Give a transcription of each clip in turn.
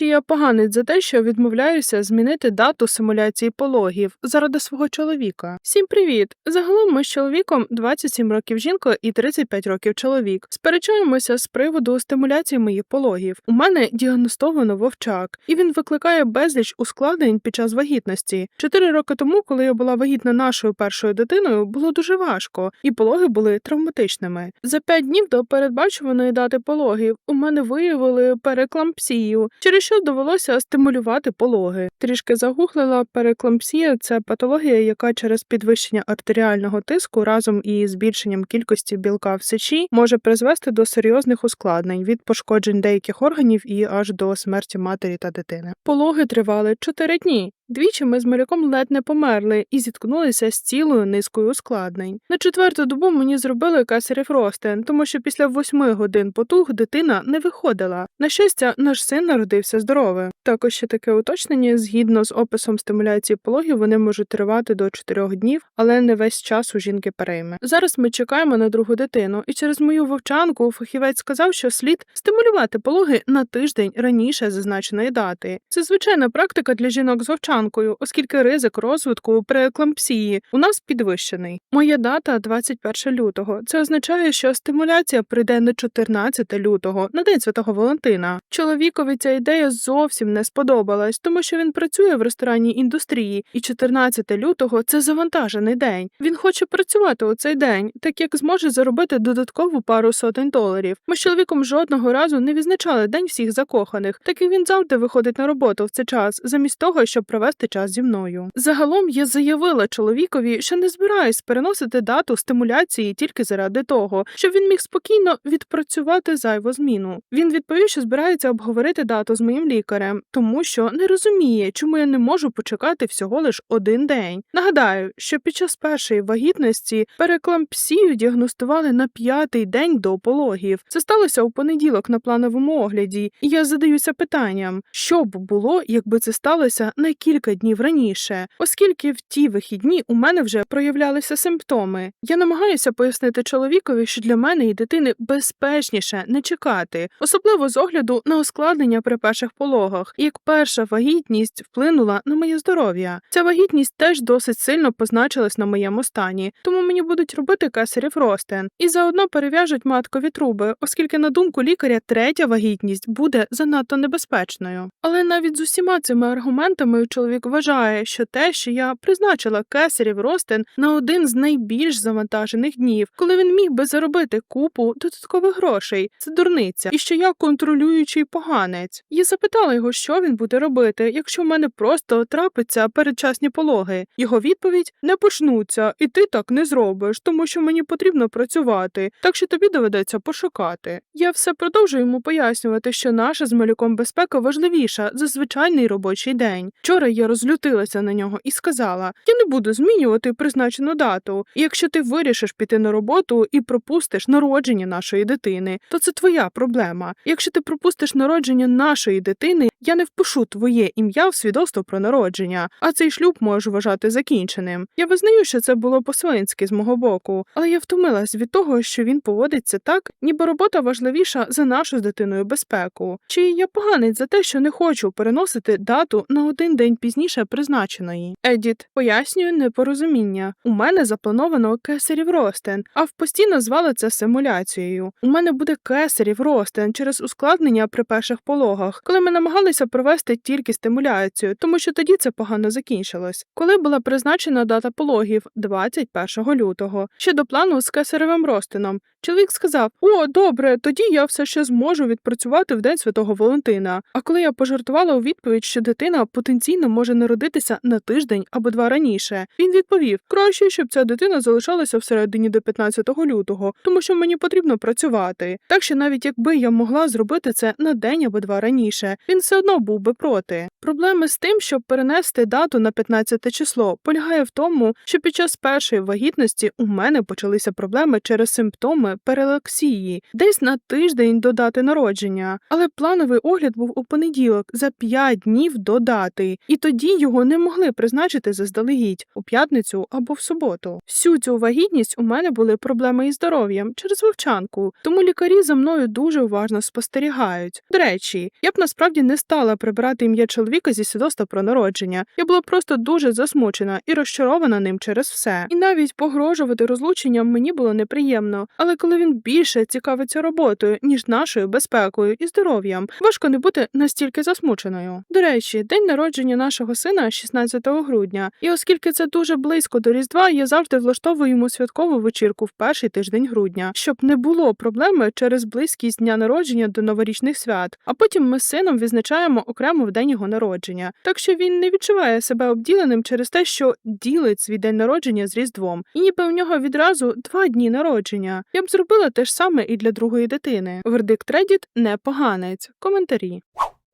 Чи я поганець за те, що відмовляюся змінити дату симуляції пологів заради свого чоловіка? Всім привіт! Загалом ми з чоловіком 27 років жінка і 35 років чоловік. Сперечаємося з приводу стимуляції моїх пологів. У мене діагностовано вовчак, і він викликає безліч ускладнень під час вагітності. Чотири роки тому, коли я була вагітна нашою першою дитиною, було дуже важко, і пологи були травматичними. За п'ять днів до передбачуваної дати пологів у мене виявили переклампсію, через що довелося стимулювати пологи. Трішки загуглила переклампсія це патологія, яка через підвищення артеріального тиску разом із збільшенням кількості білка в сечі може призвести до серйозних ускладнень від пошкоджень деяких органів і аж до смерті матері та дитини. Пологи тривали 4 дні. Двічі ми з малюком ледь не померли і зіткнулися з цілою низкою ускладнень. На четверту добу мені зробили кесарів ростин, тому що після восьми годин потуг дитина не виходила. На щастя, наш син народився здоровим. Також ще таке уточнення, згідно з описом стимуляції пологів, вони можуть тривати до 4 днів, але не весь час у жінки перейме. Зараз ми чекаємо на другу дитину, і через мою вовчанку фахівець сказав, що слід стимулювати пологи на тиждень раніше зазначеної дати. Це звичайна практика для жінок з вовчанкою, оскільки ризик розвитку прееклампсії у нас підвищений. Моя дата 21 лютого. Це означає, що стимуляція прийде не 14 лютого, на день святого Валентина. Чоловікові ця ідея зовсім не сподобалась, тому що він працює в ресторанній індустрії, і 14 лютого це завантажений день. Він хоче працювати у цей день, так як зможе заробити додаткову пару сотень доларів. Ми з чоловіком жодного разу не відзначали день всіх закоханих, так як він завжди виходить на роботу в цей час, замість того, щоб провести час зі мною. Загалом я заявила чоловікові, що не збираюсь переносити дату стимуляції тільки заради того, щоб він міг спокійно відпрацювати зайву зміну. Він відповів, що збирається обговорити дату з моїм лікарем, тому що не розуміє, чому я не можу почекати всього лиш один день. Нагадаю, що під час першої вагітності переклампсію діагностували на п'ятий день до пологів. Це сталося у понеділок на плановому огляді, і я задаюся питанням, що б було, якби це сталося на кілька днів раніше, оскільки в ті вихідні у мене вже проявлялися симптоми. Я намагаюся пояснити чоловікові, що для мене і дитини безпечніше не чекати, особливо з огляду на ускладнення при перших пологах, як перша вагітність вплинула на моє здоров'я. Ця вагітність теж досить сильно позначилась на моєму стані, тому мені будуть робити кесарів ростин і заодно перев'яжуть маткові труби, оскільки, на думку лікаря, третя вагітність буде занадто небезпечною. Але навіть з усіма цими аргументами чоловік вважає, що те, що я призначила кесарів ростин на один з найбільш завантажених днів, коли він міг би заробити купу додаткових грошей, це дурниця, і що я контролюючий поганець. Я запитала його, що він буде робити, якщо в мене просто трапиться передчасні пологи. Його відповідь не почнуться, і ти так не зробиш, тому що мені потрібно працювати, так що тобі доведеться пошукати. Я все продовжую йому пояснювати, що наша з малюком безпека важливіша за звичайний робочий день. Вчора я розлютилася на нього і сказала: я не буду змінювати призначену дату. І якщо ти вирішиш піти на роботу і пропустиш народження нашої дитини, то це твоя проблема. Якщо ти пропустиш народження нашої дитини, я не впишу твоє ім'я в свідоцтво про народження, а цей шлюб можу вважати закінченим. Я визнаю, що це було по-свинськи з мого боку, але я втомилась від того, що він поводиться так, ніби робота важливіша за нашу з дитиною безпеку. Чи я поганець за те, що не хочу переносити дату на один день пізніше призначеної? Едіт пояснює непорозуміння. У мене заплановано кесарів ростин, а в пості назвали це симуляцією. У мене буде кесарів ростин через ускладнення при перших пологах, коли ми намагалися провести тільки стимуляцію, тому що тоді це погано закінчилось. Коли була призначена дата пологів 21 лютого, ще до плану з кесаревим ростином. Чоловік сказав: О, добре, тоді я все ще зможу відпрацювати в день святого Валентина. А коли я пожартувала у відповідь, що дитина потенційно може народитися на тиждень або два раніше, він відповів: краще, щоб ця дитина залишалася всередині до 15 лютого, тому що мені потрібно працювати. Так що навіть якби я могла зробити це на день або два раніше, він все одно був би проти. Проблеми з тим, щоб перенести дату на 15 число, полягає в тому, що під час першої вагітності у мене почалися проблеми через симптоми перелаксії, десь на тиждень до дати народження. Але плановий огляд був у понеділок за 5 днів до дати, і тоді його не могли призначити заздалегідь у п'ятницю або в суботу. Всю цю вагітність у мене були проблеми із здоров'ям через вовчанку, тому лікарі за мною дуже уважно спостерігають. До речі, я б насправді не стала прибирати ім'я чоловіка зі свідоцтва про народження. Я була просто дуже засмучена і розчарована ним через все. І навіть погрожувати розлученням мені було неприємно. Але коли він більше цікавиться роботою, ніж нашою безпекою і здоров'ям, важко не бути настільки засмученою. До речі, день народження нашого сина 16 грудня, і оскільки це дуже близько до Різдва, я завжди влаштовую йому святкову вечірку в перший тиждень грудня, щоб не було проблеми через близькість дня народження до новорічних свят. А потім ми з сином відзначаємо окремо в день його народження. Так що він не відчуває себе обділеним через те, що ділить свій день народження з Різдвом, і ніби у нього відразу два дні народження. Я б зробила те ж саме і для другої дитини. Вердикт Reddit – не поганець. Коментарі.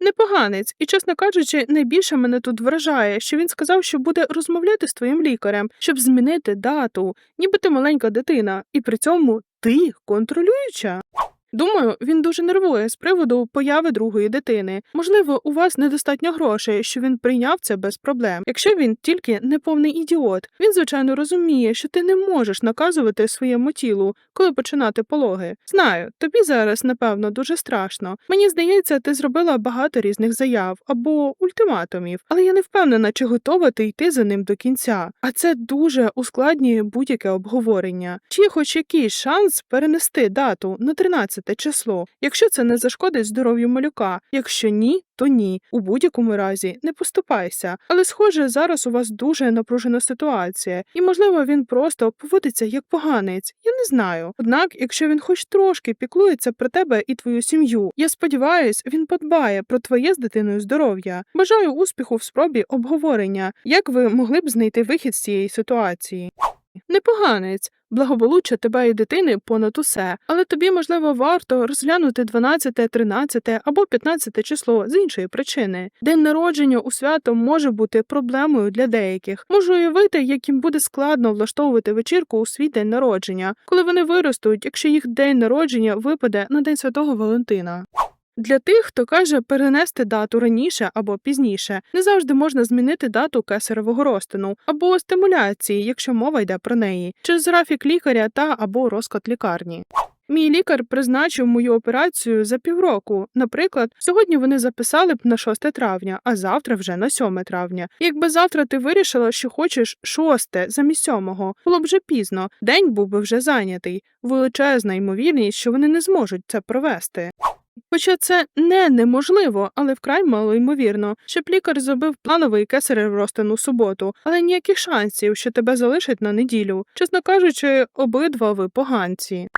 Непоганець, і, чесно кажучи, найбільше мене тут вражає, що він сказав, що буде розмовляти з твоїм лікарем, щоб змінити дату, ніби ти маленька дитина, і при цьому ти контролююча. Думаю, він дуже нервує з приводу появи другої дитини. Можливо, у вас недостатньо грошей, що він прийняв це без проблем. Якщо він тільки не повний ідіот, він звичайно розуміє, що ти не можеш наказувати своєму тілу, коли починати пологи. Знаю, тобі зараз напевно дуже страшно. Мені здається, ти зробила багато різних заяв або ультиматумів, але я не впевнена, чи готова ти йти за ним до кінця. А це дуже ускладнює будь-яке обговорення. Чи є хоч якийсь шанс перенести дату на 13 число, якщо це не зашкодить здоров'ю малюка. Якщо ні, то ні. У будь-якому разі не поступайся. Але, схоже, зараз у вас дуже напружена ситуація, і, можливо, він просто поводиться як поганець. Я не знаю. Однак, якщо він хоч трошки піклується про тебе і твою сім'ю, я сподіваюсь, він подбає про твоє з дитиною здоров'я. Бажаю успіху в спробі обговорення, як ви могли б знайти вихід з цієї ситуації. Непоганець, благополуччя тебе і дитини понад усе, але тобі, можливо, варто розглянути 12, 13 або 15 число з іншої причини. День народження у свято може бути проблемою для деяких. Можу уявити, як їм буде складно влаштовувати вечірку у свій день народження, коли вони виростуть, якщо їх день народження випаде на День Святого Валентина. Для тих, хто каже перенести дату раніше або пізніше, не завжди можна змінити дату кесаревого розтину або стимуляції, якщо мова йде про неї, через графік лікаря та або розклад лікарні. Мій лікар призначив мою операцію за півроку. Наприклад, сьогодні вони записали б на 6 травня, а завтра вже на 7 травня. Якби завтра ти вирішила, що хочеш 6 замість 7, було б вже пізно, день був би вже зайнятий. Величезна ймовірність, що вони не зможуть це провести. Хоча це не неможливо, але вкрай мало ймовірно, щоб лікар зробив плановий кесарев розтин суботу, але ніяких шансів, що тебе залишать на неділю. Чесно кажучи, обидва ви поганці.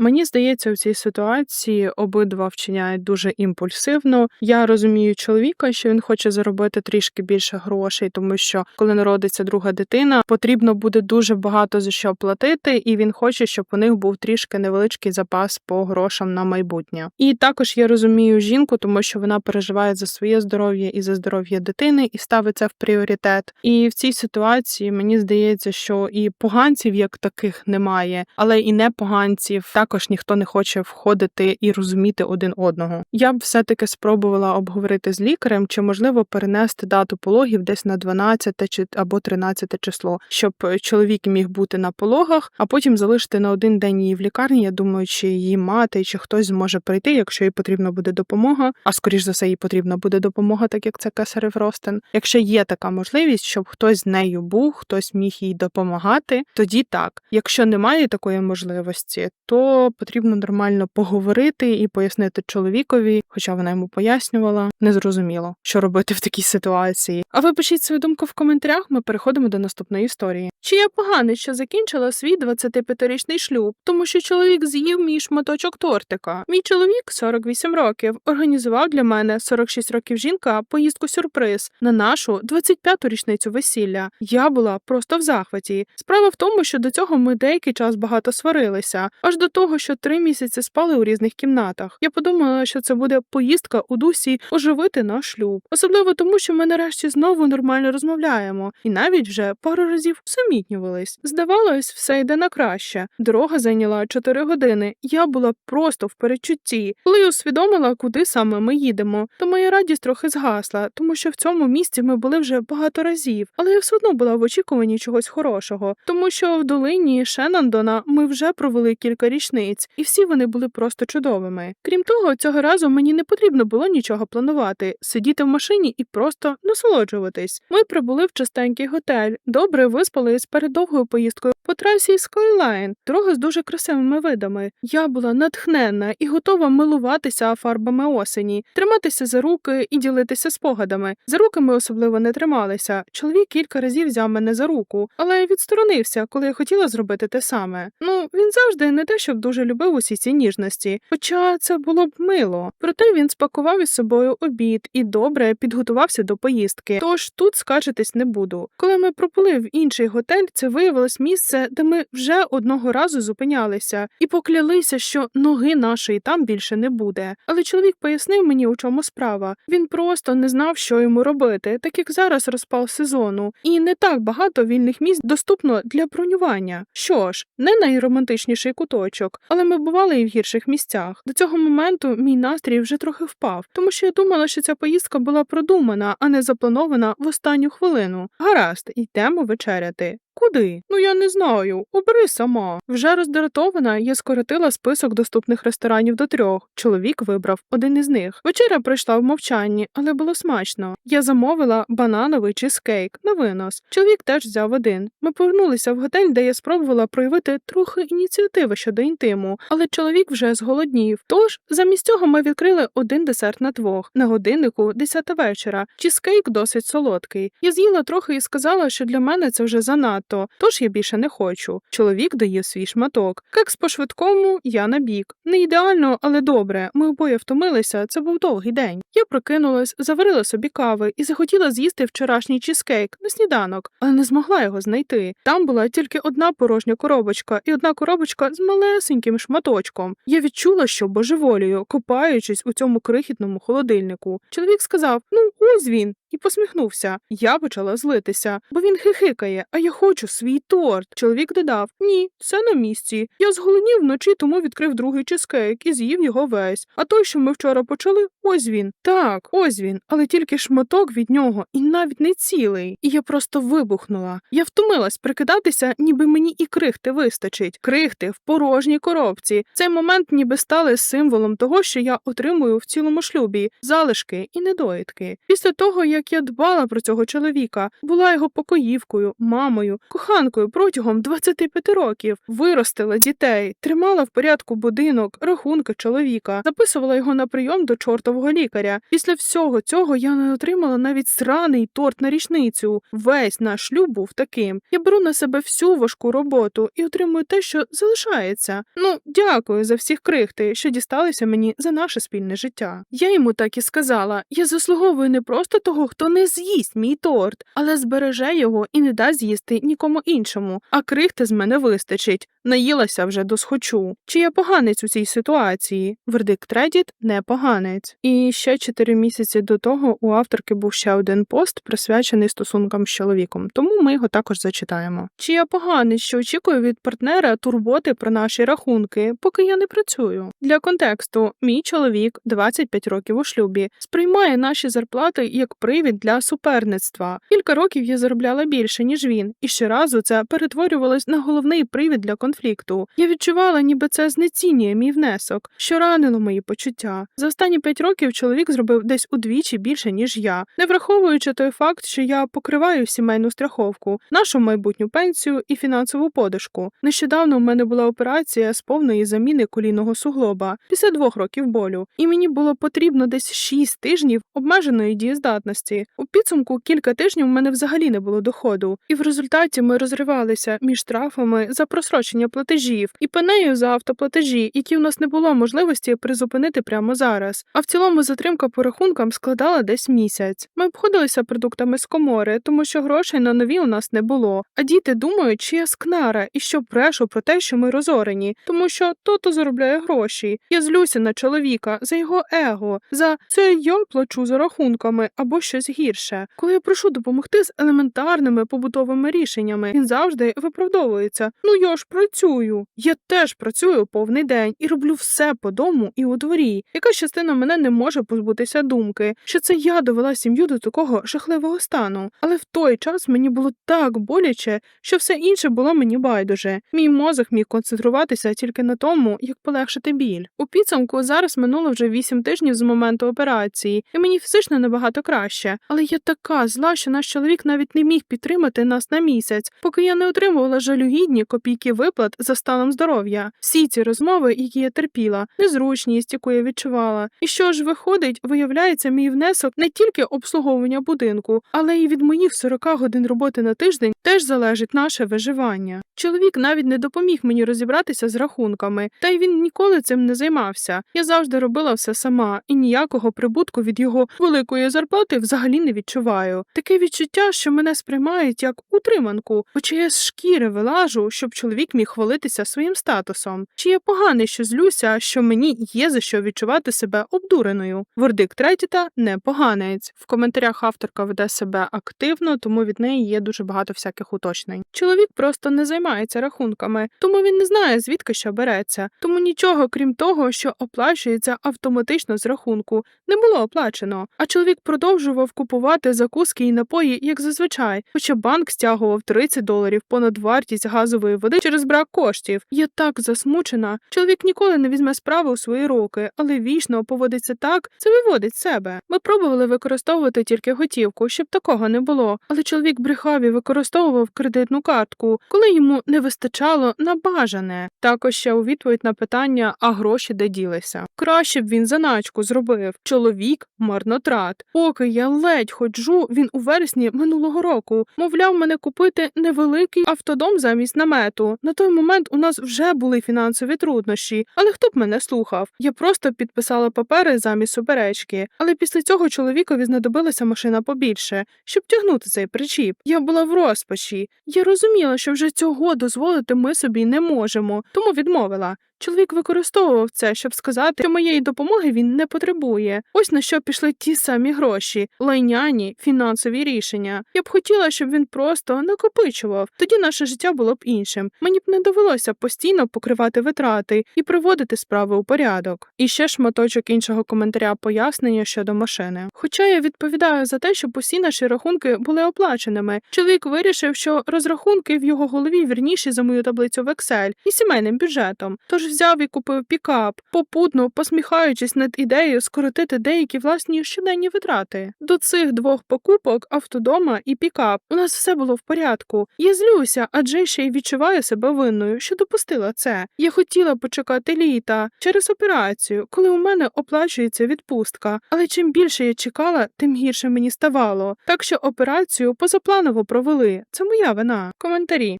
Мені здається, в цій ситуації обидва вчиняють дуже імпульсивно. Я розумію чоловіка, що він хоче заробити трішки більше грошей, тому що коли народиться друга дитина, потрібно буде дуже багато за що платити, і він хоче, щоб у них був трішки невеличкий запас по грошам на майбутнє. І також я розумію жінку, тому що вона переживає за своє здоров'я і за здоров'я дитини, і ставить це в пріоритет. І в цій ситуації мені здається, що і поганців як таких немає, але і не поганців також ніхто не хоче входити і розуміти один одного. Я б все-таки спробувала обговорити з лікарем, чи можливо перенести дату пологів десь на 12 чи або 13 число, щоб чоловік міг бути на пологах, а потім залишити на один день її в лікарні. Я думаю, чи її мати, чи хтось зможе прийти, якщо їй потрібна буде допомога. А скоріш за все, їй потрібна буде допомога, так як це кесарев ростин. Якщо є така можливість, щоб хтось з нею був, хтось міг їй допомагати, тоді так. Якщо немає такої можливості, то потрібно нормально поговорити і пояснити чоловікові, хоча вона йому пояснювала, незрозуміло, що робити в такій ситуації. А ви пишіть свою думку в коментарях. Ми переходимо до наступної історії. Чи я поганий, що закінчила свій 25-річний шлюб, тому що чоловік з'їв мій шматочок тортика. Мій чоловік 48 років організував для мене 46 років жінка поїздку сюрприз на нашу 25-ту річницю весілля. Я була просто в захваті. Справа в тому, що до цього ми деякий час багато сварилися, аж до того, що три місяці спали у різних кімнатах. Я подумала, що це буде поїздка у дусі оживити наш шлюб, особливо тому, що ми нарешті знову нормально розмовляємо, і навіть вже пару разів все усамітнювались. Здавалось, все йде на краще. Дорога зайняла 4 години. Я була просто в передчутті. Коли усвідомила, куди саме ми їдемо, то моя радість трохи згасла, тому що в цьому місці ми були вже багато разів, але я все одно була в очікуванні чогось хорошого, тому що в долині Шенандона ми вже провели кілька річниць, і всі вони були просто чудовими. Крім того, цього разу мені не потрібно було нічого планувати, сидіти в машині і просто насолоджуватись. Ми прибули в чистенький готель, добре виспались перед довгою поїздкою по трасі Skyline, дорога з дуже красивими видами. Я була натхненна і готова милуватися фарбами осені, триматися за руки і ділитися спогадами. За руки ми особливо не трималися. Чоловік кілька разів взяв мене за руку, але відсторонився, коли я хотіла зробити те саме. Ну він завжди не те, щоб дуже любив усі ці ніжності, хоча це було б мило. Проте він спакував із собою обід і добре підготувався до поїздки. Тож тут скаржитись не буду. Коли ми пропили в інший готель, це виявилось місце, де ми вже одного разу зупинялися, і поклялися, що ноги нашої там більше не буде. Але чоловік пояснив мені, у чому справа. Він просто не знав, що йому робити, так як зараз розпал сезону, і не так багато вільних місць доступно для бронювання. Що ж, не найромантичніший куточок, але ми бували і в гірших місцях. До цього моменту мій настрій вже трохи впав, тому що я думала, що ця поїздка була продумана, а не запланована в останню хвилину. Гаразд, йдемо вечеряти. Куди? Ну я не знаю. Обери сама. Вже роздратована, я скоротила список доступних ресторанів до трьох. Чоловік вибрав один із них. Вечеря пройшла в мовчанні, але було смачно. Я замовила банановий чизкейк на винос. Чоловік теж взяв один. Ми повернулися в готель, де я спробувала проявити трохи ініціативи щодо інтиму, але чоловік вже зголоднів. Тож замість цього ми відкрили один десерт на двох. На годиннику десята вечора. Чизкейк досить солодкий. Я з'їла трохи і сказала, що для мене це вже занадто занадто, тож я більше не хочу. Чоловік доїв свій шматок. Кекс по швидкому, я на бік. Не ідеально, але добре. Ми обоє втомилися. Це був довгий день. Я прокинулась, заварила собі кави і захотіла з'їсти вчорашній чізкейк на сніданок, але не змогла його знайти. Там була тільки одна порожня коробочка і одна коробочка з малесеньким шматочком. Я відчула, що божеволію, копаючись у цьому крихітному холодильнику. Чоловік сказав: Ну, ось він. І посміхнувся. Я почала злитися, бо він хихикає, а я хочу свій торт. Чоловік додав: Ні, все на місці. Я зголоднів вночі, тому відкрив другий чизкейк і з'їв його весь. А той, що ми вчора почали, ось він. Так, ось він, але тільки шматок від нього, і навіть не цілий. І я просто вибухнула. Я втомилась прикидатися, ніби мені і крихти вистачить. Крихти в порожній коробці. Цей момент ніби стали символом того, що я отримую в цілому шлюбі залишки і недоїдки. Після того, як як я дбала про цього чоловіка, була його покоївкою, мамою, коханкою протягом 25 років, виростила дітей, тримала в порядку будинок, рахунки чоловіка, записувала його на прийом до чортового лікаря. Після всього цього я не отримала навіть сраний торт на річницю. Весь наш шлюб був таким. Я беру на себе всю важку роботу і отримую те, що залишається. Ну, дякую за всіх крихти, що дісталися мені за наше спільне життя. Я йому так і сказала: я заслуговую не просто того, хто не з'їсть мій торт, але збереже його і не дасть з'їсти нікому іншому, а крихти з мене вистачить. Наїлася вже до схочу. Чи я поганець у цій ситуації? Вердикт Reddit – не поганець. І ще чотири місяці до того у авторки був ще один пост, присвячений стосункам з чоловіком, тому ми його також зачитаємо. Чи я поганець, що очікую від партнера турботи про наші рахунки, поки я не працюю? Для контексту, мій чоловік 25 років у шлюбі, сприймає наші зарплати як привід для суперництва. Кілька років я заробляла більше, ніж він, і щоразу це перетворювалось на головний привід для конфлікту. Я відчувала, ніби це знецінює мій внесок, що ранило мої почуття. За останні п'ять років чоловік зробив десь удвічі більше, ніж я, не враховуючи той факт, що я покриваю сімейну страховку, нашу майбутню пенсію і фінансову подушку. Нещодавно в мене була операція з повної заміни колінного суглоба після двох років болю, і мені було потрібно десь шість тижнів обмеженої дієздатності. У підсумку кілька тижнів в мене взагалі не було доходу, і в результаті ми розривалися між штрафами за просрочення платежів і пенею за автоплатежі, які у нас не було можливості призупинити прямо зараз. А в цілому затримка по рахункам складала десь місяць. Ми обходилися продуктами з комори, тому що грошей на нові у нас не було. А діти думають, чи я скнара і що брешу про те, що ми розорені, тому що тото заробляє гроші. Я злюся на чоловіка за його его, за це я плачу за рахунками або щось щось гірше. Коли я прошу допомогти з елементарними побутовими рішеннями, він завжди виправдовується. Ну я ж працюю. Я теж працюю повний день і роблю все по дому і у дворі. Якась частина мене не може позбутися думки, що це я довела сім'ю до такого жахливого стану. Але в той час мені було так боляче, що все інше було мені байдуже. Мій мозок міг концентруватися тільки на тому, як полегшити біль. У підсумку зараз минуло вже 8 тижнів з моменту операції, і мені фізично набагато краще. Але я така зла, що наш чоловік навіть не міг підтримати нас на місяць, поки я не отримувала жалюгідні копійки виплат за станом здоров'я. Всі ці розмови, які я терпіла, незручність, яку я відчувала. І що ж виходить, виявляється, мій внесок не тільки обслуговування будинку, але й від моїх 40 годин роботи на тиждень теж залежить наше виживання. Чоловік навіть не допоміг мені розібратися з рахунками, та й він ніколи цим не займався. Я завжди робила все сама, і ніякого прибутку від його великої зарплати взагалі не відчуваю. Таке відчуття, що мене сприймають як утриманку, хоча я з шкіри вилажу, щоб чоловік міг хвалитися своїм статусом. Чи я поганий, що злюся, що мені є за що відчувати себе обдуреною? Вердикт Редіта не поганець. В коментарях авторка веде себе активно, тому від неї є дуже багато всяких уточнень. Чоловік просто не займається рахунками, тому він не знає, звідки що береться. Тому нічого, крім того, що оплачується автоматично з рахунку, не було оплачено. А чоловік продовжував купувати закуски і напої, як зазвичай, хоча банк стягував 30 доларів понад вартість газової води через брак коштів. Я так засмучена. Чоловік ніколи не візьме справи у свої руки, але вічно поводиться так, це виводить себе. Ми пробували використовувати тільки готівку, щоб такого не було. Але чоловік брехав і використовував кредитну картку, коли йому не вистачало на бажане. Також ще у відповідь на питання, а гроші де ділися. Краще б він заначку зробив. Чоловік марнотрат. Поки я ледь ходжу, він у вересні минулого року мовляв мене купити невеликий автодом замість намету. На той момент у нас вже були фінансові труднощі, але хто б мене слухав? Я просто підписала папери замість суперечки. Але після цього чоловікові знадобилася машина побільше, щоб тягнути цей причіп. Я була в розпачі. Я розуміла, що вже цього дозволити ми собі не можемо, тому відмовила. Чоловік використовував це, щоб сказати, що моєї допомоги він не потребує. Ось на що пішли ті самі гроші, лайняні фінансові рішення. Я б хотіла, щоб він просто накопичував. Тоді наше життя було б іншим. Мені б не довелося постійно покривати витрати і приводити справи у порядок. І ще шматочок іншого коментаря пояснення щодо машини. Хоча я відповідаю за те, щоб усі наші рахунки були оплаченими. Чоловік вирішив, що розрахунки в його голові вірніші за мою таблицю в Excel і сімейним бюджетом. Тож взяв і купив пікап, попутно посміхаючись над ідеєю скоротити деякі власні щоденні витрати. До цих двох покупок автодома і пікап у нас все було в порядку. Я злюся, адже ще й відчуваю себе винною, що допустила це. Я хотіла почекати літа через операцію, коли у мене оплачується відпустка. Але чим більше я чекала, тим гірше мені ставало. Так що операцію позапланово провели. Це моя вина. Коментарі.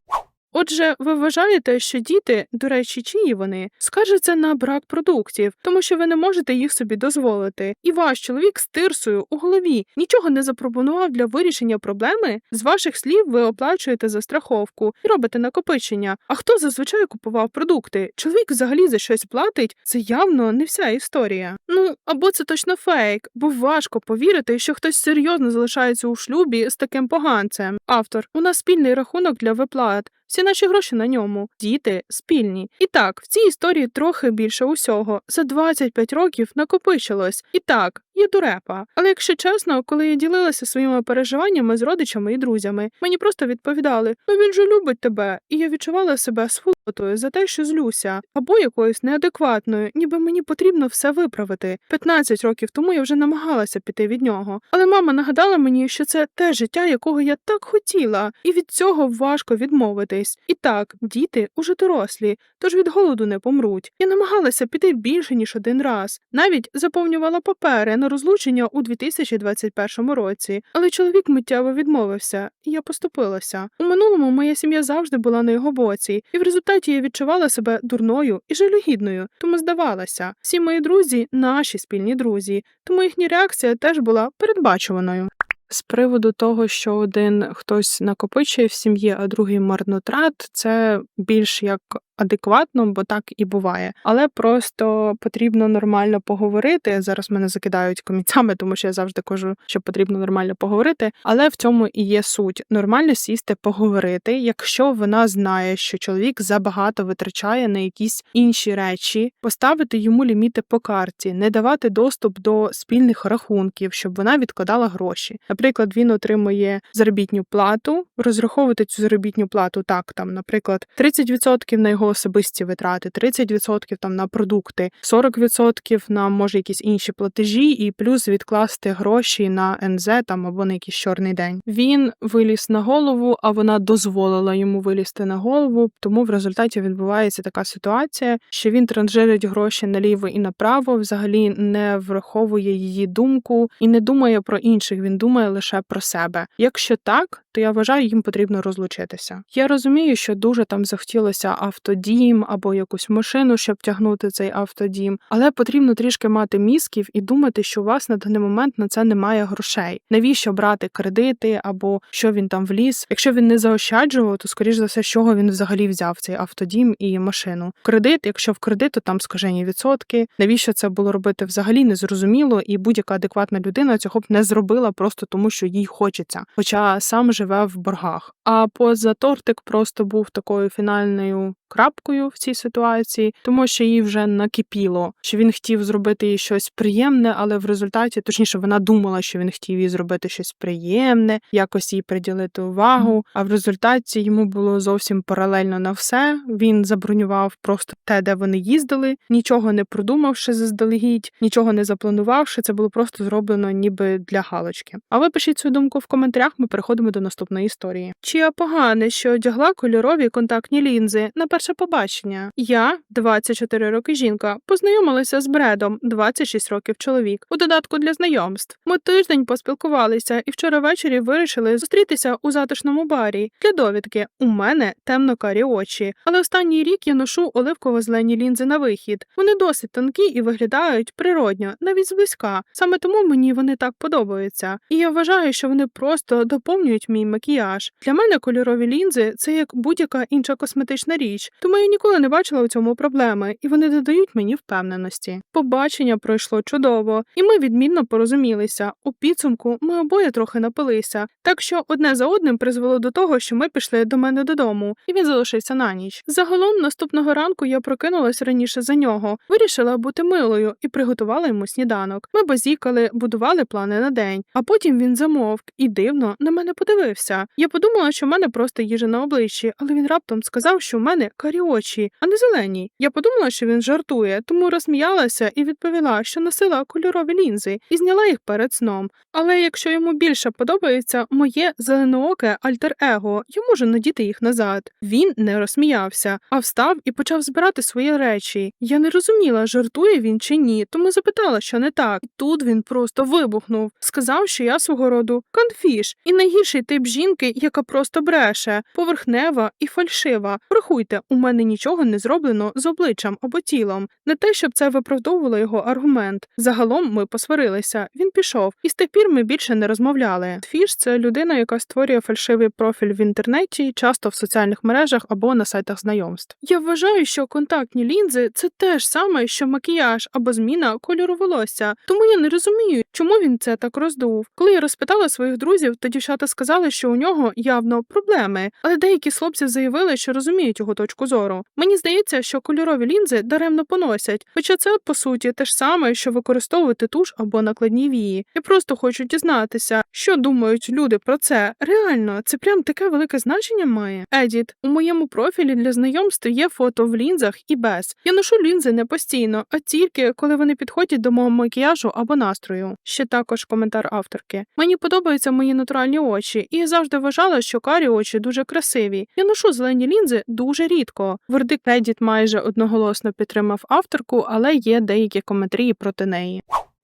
Отже, ви вважаєте, що діти, до речі, чиї вони, скаржаться на брак продуктів, тому що ви не можете їх собі дозволити, і ваш чоловік з тирсою у голові нічого не запропонував для вирішення проблеми. З ваших слів ви оплачуєте за страховку і робите накопичення. А хто зазвичай купував продукти? Чоловік взагалі за щось платить. Це явно не вся історія. Ну або це точно фейк, бо важко повірити, що хтось серйозно залишається у шлюбі з таким поганцем. Автор у нас спільний рахунок для виплат. Всі наші гроші на ньому, діти спільні. І так, в цій історії трохи більше усього. За 25 років накопичилось. І так, є дурепа. Але якщо чесно, коли я ділилася своїми переживаннями з родичами і друзями, мені просто відповідали: ну він же любить тебе, і я відчувала себе сволотою за те, що злюся, або якоюсь неадекватною, ніби мені потрібно все виправити. 15 років тому я вже намагалася піти від нього. Але мама нагадала мені, що це те життя, якого я так хотіла, і від цього важко відмовитись. І так, діти уже дорослі, тож від голоду не помруть. Я намагалася піти більше ніж один раз, навіть заповнювала папери на розлучення у 2021 році, але чоловік миттєво відмовився, і я поступилася. У минулому моя сім'я завжди була на його боці, і в результаті я відчувала себе дурною і жалюгідною, тому здавалася. Всі мої друзі наші спільні друзі, тому їхня реакція теж була передбачуваною. З приводу того, що один хтось накопичує в сім'ї, а другий марнотрат, це більш як адекватно, бо так і буває. Але просто потрібно нормально поговорити. Зараз мене закидають комінцями, тому що я завжди кажу, що потрібно нормально поговорити. Але в цьому і є суть: нормально сісти, поговорити, якщо вона знає, що чоловік забагато витрачає на якісь інші речі, поставити йому ліміти по карті, не давати доступ до спільних рахунків, щоб вона відкладала гроші. Наприклад, він отримує заробітню плату, розраховувати цю заробітню плату так, там, наприклад, 30% на його особисті витрати, 30% там на продукти, 40% на може якісь інші платежі, і плюс відкласти гроші на НЗ там або на якийсь чорний день. Він виліз на голову, а вона дозволила йому вилізти на голову. Тому в результаті відбувається така ситуація, що він транжирить гроші наліво і направо, взагалі не враховує її думку і не думає про інших. Він думає лише про себе. Якщо так, то я вважаю, їм потрібно розлучитися. Я розумію, що дуже там захотілося автодім або якусь машину, щоб тягнути цей автодім, але потрібно трішки мати мізків і думати, що у вас на даний момент на це немає грошей. Навіщо брати кредити або що він там вліз? Якщо він не заощаджував, то скоріш за все, з чого він взагалі взяв цей автодім і машину. Кредит, якщо в кредит, то там скажені відсотки. Навіщо це було робити взагалі незрозуміло, і будь-яка адекватна людина цього б не зробила просто тому, що їй хочеться, хоча сам живе в боргах. А поза тортик просто був такою фінальною крапкою в цій ситуації, тому що їй вже накипіло, що він хотів зробити їй щось приємне, але в результаті, точніше, вона думала, що він хотів їй зробити щось приємне, якось їй приділити увагу. А в результаті йому було зовсім паралельно на все. Він забронював просто те, де вони їздили, нічого не продумавши заздалегідь, нічого не запланувавши. Це було просто зроблено ніби для галочки. А ви пишіть свою думку в коментарях. Ми переходимо до наступної історії. Чи я погане, що одягла кольорові контактні лінзи на перше побачення? Я 24 роки жінка, познайомилася з Бредом, 26 років чоловік. У додатку для знайомств. Ми тиждень поспілкувалися і вчора ввечері вирішили зустрітися у затишному барі. Для довідки у мене темно-карі очі, але останній рік я ношу оливково-зелені лінзи на вихід. Вони досить тонкі і виглядають природньо, навіть зблизька. Саме тому мені вони так подобаються. І я вважаю, що вони просто доповнюють мій макіяж. Для мене кольорові лінзи це як будь-яка інша косметична річ, тому я ніколи не бачила у цьому проблеми, і вони додають мені впевненості. Побачення пройшло чудово, і ми відмінно порозумілися. У підсумку ми обоє трохи напилися, так що одне за одним призвело до того, що ми пішли до мене додому, і він залишився на ніч. Загалом наступного ранку я прокинулась раніше за нього, вирішила бути милою і приготувала йому сніданок. Ми базікали, будували плани на день, а потім він замовк і дивно на мене подивився. Я подумала, що в мене просто їжа на обличчі, але він раптом сказав, що в мене карі очі, а не зелені. Я подумала, що він жартує, тому розсміялася і відповіла, що носила кольорові лінзи і зняла їх перед сном. Але якщо йому більше подобається моє зеленооке альтер-его, я можу надіти їх назад. Він не розсміявся, а встав і почав збирати свої речі. Я не розуміла, жартує він чи ні, тому запитала, що не так. І тут він просто вибухнув, сказав, що я свого роду конфіш і найгірший тип жінки, яка просто бреше, поверхнева і фальшива. Врахуйте, у мене нічого не зроблено з обличчям або тілом. Не те, щоб це виправдовувало його аргумент. Загалом ми посварилися. Він пішов, і з тих пір ми більше не розмовляли. Фіш це людина, яка створює фальшивий профіль в інтернеті, часто в соціальних мережах або на сайтах знайомств. Я вважаю, що контактні лінзи це те ж саме, що макіяж або зміна кольору волосся. Тому я не розумію, чому він це так роздув. Коли я розпитала своїх друзів, то дівчата сказали, що у нього явно проблеми, але деякі з хлопців заявили, що розуміють його точку зору. Мені здається, що кольорові лінзи даремно поносять, хоча це по суті те ж саме, що використовувати туш або накладні вії. Я просто хочу дізнатися, що думають люди про це. Реально, це прям таке велике значення має. Едіт, у моєму профілі для знайомств є фото в лінзах і без. Я ношу лінзи не постійно, а тільки коли вони підходять до мого макіяжу або настрою. Ще також коментар авторки. Мені подобаються мої натуральні очі, і я завжди вважала, що карі очі дуже красиві. Я ношу зелені лінзи дуже рідко. Вердикт Reddit майже одноголосно підтримав авторку, але є деякі коментарі проти неї.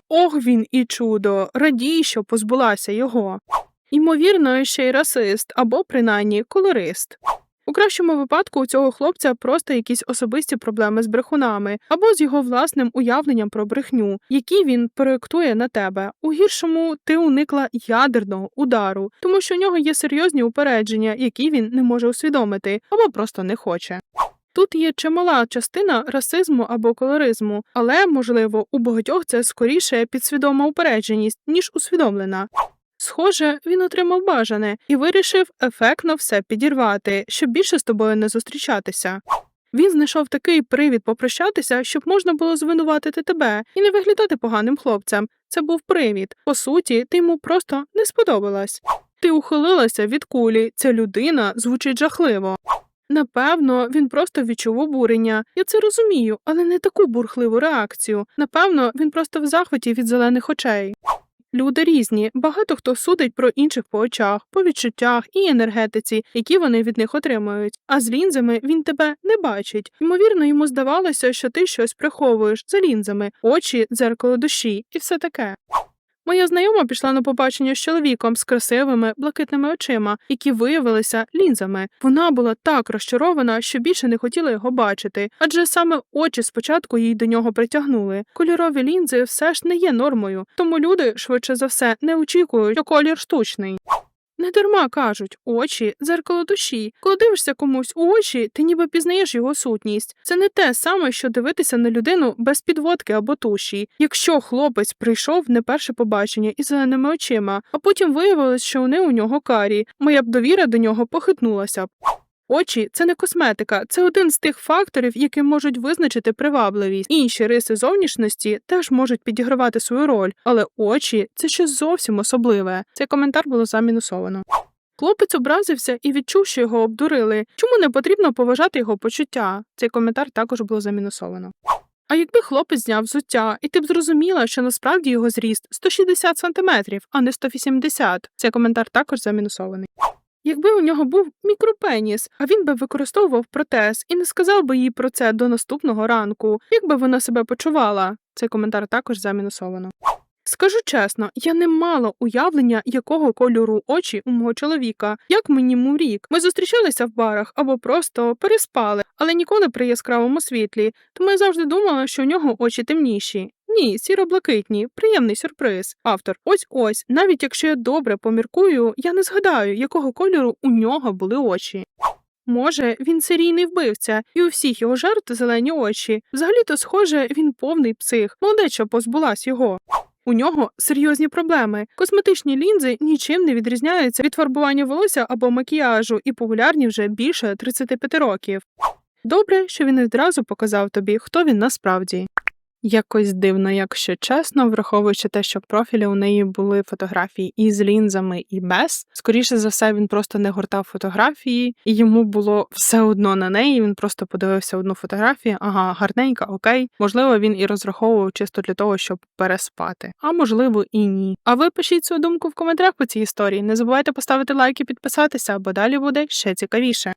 Ох, він і чудо, радій, що позбулася його. Ймовірно, ще й расист або принаймні колорист. У кращому випадку у цього хлопця просто якісь особисті проблеми з брехунами або з його власним уявленням про брехню, які він проєктує на тебе. У гіршому ти уникла ядерного удару, тому що у нього є серйозні упередження, які він не може усвідомити або просто не хоче. Тут є чимала частина расизму або колоризму, але, можливо, у багатьох це скоріше підсвідома упередженість, ніж усвідомлена. Схоже, він отримав бажане і вирішив ефектно все підірвати, щоб більше з тобою не зустрічатися. Він знайшов такий привід попрощатися, щоб можна було звинуватити тебе і не виглядати поганим хлопцем. Це був привід. По суті, ти йому просто не сподобалась. Ти ухилилася від кулі. Ця людина звучить жахливо. Напевно, він просто відчув обурення. Я це розумію, але не таку бурхливу реакцію. Напевно, він просто в захваті від зелених очей. Люди різні, багато хто судить про інших по очах, по відчуттях і енергетиці, які вони від них отримують. А з лінзами він тебе не бачить. Ймовірно, йому здавалося, що ти щось приховуєш за лінзами, очі, дзеркало душі і все таке. Моя знайома пішла на побачення з чоловіком з красивими блакитними очима, які виявилися лінзами. Вона була так розчарована, що більше не хотіла його бачити, адже саме очі спочатку їй до нього притягнули. Кольорові лінзи все ж не є нормою, тому люди швидше за все не очікують, що колір штучний. Не дарма кажуть очі дзеркало душі. Коли дивишся комусь у очі, ти ніби пізнаєш його сутність. Це не те саме, що дивитися на людину без підводки або туші. Якщо хлопець прийшов не перше побачення із зеленими очима, а потім виявилось, що вони у нього карі, моя б довіра до нього похитнулася б. Очі це не косметика, це один з тих факторів, які можуть визначити привабливість. Інші риси зовнішності теж можуть підігравати свою роль, але очі це щось зовсім особливе. Цей коментар було замінусовано. Хлопець образився і відчув, що його обдурили. Чому не потрібно поважати його почуття? Цей коментар також було замінусовано. А якби хлопець зняв взуття, і ти б зрозуміла, що насправді його зріст 160 сантиметрів, а не 180. Цей коментар також замінусований. Якби у нього був мікропеніс, а він би використовував протез і не сказав би їй про це до наступного ранку, як би вона себе почувала. Цей коментар також замінусовано. Скажу чесно, я не мала уявлення, якого кольору очі у мого чоловіка, як мені му рік. Ми зустрічалися в барах або просто переспали, але ніколи при яскравому світлі, тому я завжди думала, що у нього очі темніші. Ні, сіро-блакитні, приємний сюрприз. Автор, ось ось, навіть якщо я добре поміркую, я не згадаю, якого кольору у нього були очі. Може, він серійний вбивця, і у всіх його жертв зелені очі. Взагалі-то, схоже, він повний псих, молодеча позбулась його. У нього серйозні проблеми. Косметичні лінзи нічим не відрізняються від фарбування волосся або макіяжу і популярні вже більше 35 років. Добре, що він відразу показав тобі, хто він насправді. Якось дивно, якщо чесно, враховуючи те, що профілі у неї були фотографії і з лінзами, і без. Скоріше за все, він просто не гортав фотографії, і йому було все одно на неї. Він просто подивився одну фотографію. Ага, гарненька, окей. Можливо, він і розраховував чисто для того, щоб переспати. А можливо, і ні. А ви пишіть свою думку в коментарях по цій історії. Не забувайте поставити лайк і підписатися, бо далі буде ще цікавіше.